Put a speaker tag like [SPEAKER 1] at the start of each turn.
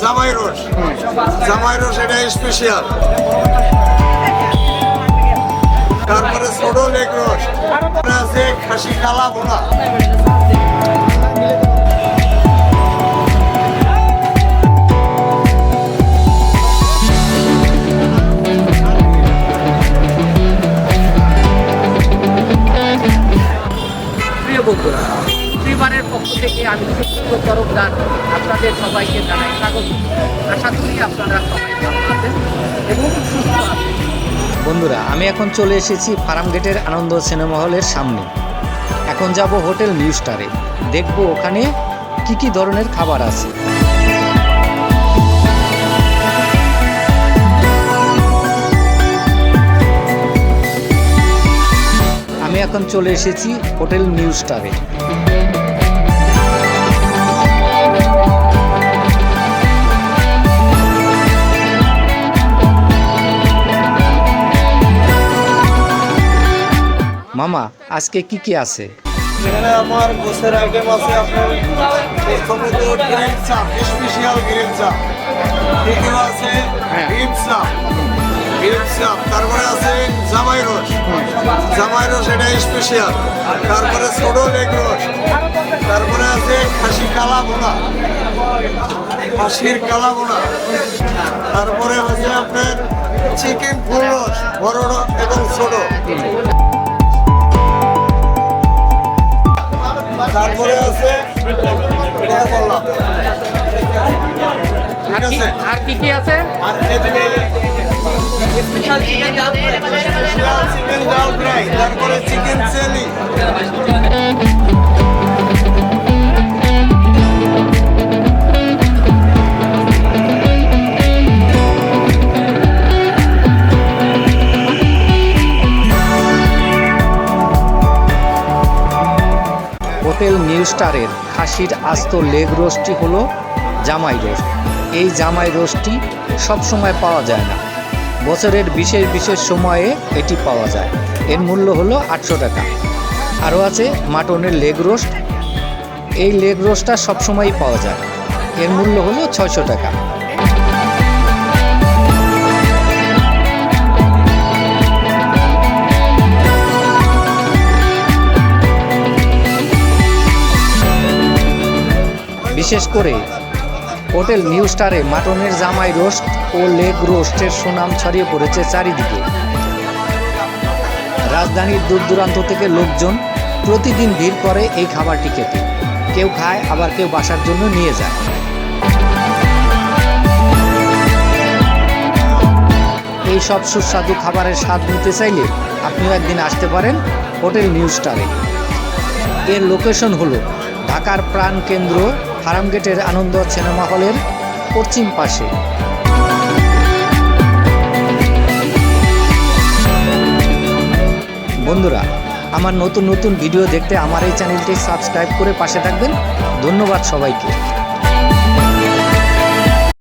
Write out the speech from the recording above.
[SPEAKER 1] জামাই রস জামাই রস এটা স্পেশাল তারপরে ছোট লেগ রস আছে খাসি কালা বোনা
[SPEAKER 2] পক্ষ থেকে আমি সুস্থ তরফদার আপনাদের সবাইকে জানাই স্বাগত। আশা করি আপনারা সবাই এবং সুস্থ
[SPEAKER 3] বন্ধুরা, আমি এখন চলে এসেছি ফার্ম গেটের আনন্দ সিনেমা হলের সামনে। এখন যাব হোটেল নিউ স্টারে। দেখব ওখানে কি কি ধরনের খাবার আছে। আমি এখন চলে এসেছি হোটেল নিউ স্টারে। মামা আজকে কি কি আছে?
[SPEAKER 1] এখানে আমার গোসের আইটেম আছে আপনার প্রথমে তো স্পেশাল দ্বিতীয় আছে? চাপ তারপরে আছে জামাই রস। জামাই রস এটা স্পেশাল তারপরে ছোট লেগ রস। তারপরে আছে খাসি কালা বোনা খাসির কালা বোনা তারপরে হচ্ছে আপনার চিকেন ফুল রস বড় এবং ছোট। তারপরে আছে ঠিক আছে।
[SPEAKER 2] আর কি কি আছে?
[SPEAKER 1] আর এদিকে স্পেশাল চিকেন ডাল ফ্রাই তারপরে চিকেন চিলি
[SPEAKER 3] হোটেল নিউ স্টারের খাসির আস্ত লেগ রোস্টটি হলো জামাই রোস্ট। এই জামাই রোস্টটি সব সময় পাওয়া যায় না। বছরের বিশেষ বিশেষ সময়ে এটি পাওয়া যায়। এর মূল্য হলো আটশো টাকা। আরও আছে মাটনের লেগ রোস্ট। এই লেগ রোস্টটা সবসময়ই পাওয়া যায়। এর মূল্য হলো ছয়শো টাকা। বিশেষ করে হোটেল নিউ স্টারে মাটনের জামাই রোস্ট ও লেগ রোস্টের সুনাম ছড়িয়ে পড়েছে চারিদিকে। রাজধানীর দূর দূরান্ত থেকে লোকজন প্রতিদিন ভিড় করে এই খাবারটি খেতে। কেউ খায়, আবার কেউ বাসার জন্য নিয়ে যায়। এই সব সুস্বাদু খাবারের স্বাদ নিতে চাইলে আপনিও একদিন আসতে পারেন হোটেল নিউ স্টারে। এর লোকেশন হলো ঢাকার প্রাণ কেন্দ্র ফার্মগেটের আনন্দ সিনেমা হলের পশ্চিম পাশে। বন্ধুরা, আমার নতুন নতুন ভিডিও দেখতে আমার এই চ্যানেলটি সাবস্ক্রাইব করে পাশে থাকবেন। ধন্যবাদ সবাইকে।